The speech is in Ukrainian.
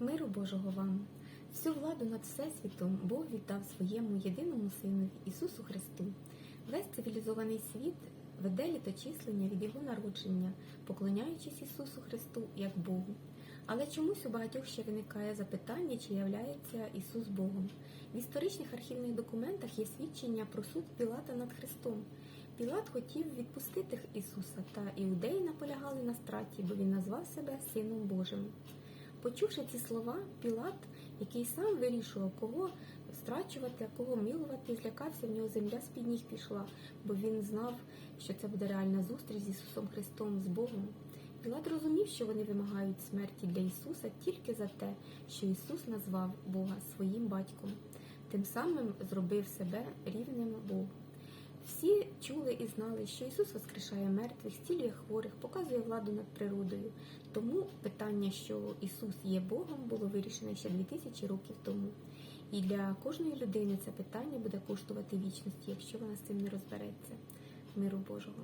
Миру Божого вам! Всю владу над Всесвітом Бог віддав своєму єдиному Сину Ісусу Христу. Весь цивілізований світ веде літочислення від Його народження, поклоняючись Ісусу Христу як Богу. Але чомусь у багатьох ще виникає запитання, чи являється Ісус Богом. В історичних архівних документах є свідчення про суд Пілата над Христом. Пілат хотів відпустити Ісуса, та іудеї наполягали на страті, бо він назвав себе Сином Божим. Почувши ці слова, Пілат, який сам вирішував, кого страчувати, а кого милувати, злякався, в нього земля з-під ніг пішла, бо він знав, що це буде реальна зустріч з Ісусом Христом, з Богом. Пілат розумів, що вони вимагають смерті для Ісуса тільки за те, що Ісус назвав Бога своїм батьком, тим самим зробив себе рівним Богу. Чули і знали, що Ісус воскрешає мертвих, зцілює хворих, показує владу над природою. Тому питання, що Ісус є Богом, було вирішено ще 2000 років тому. І для кожної людини це питання буде коштувати вічності, якщо вона з цим не розбереться. Миру Божого.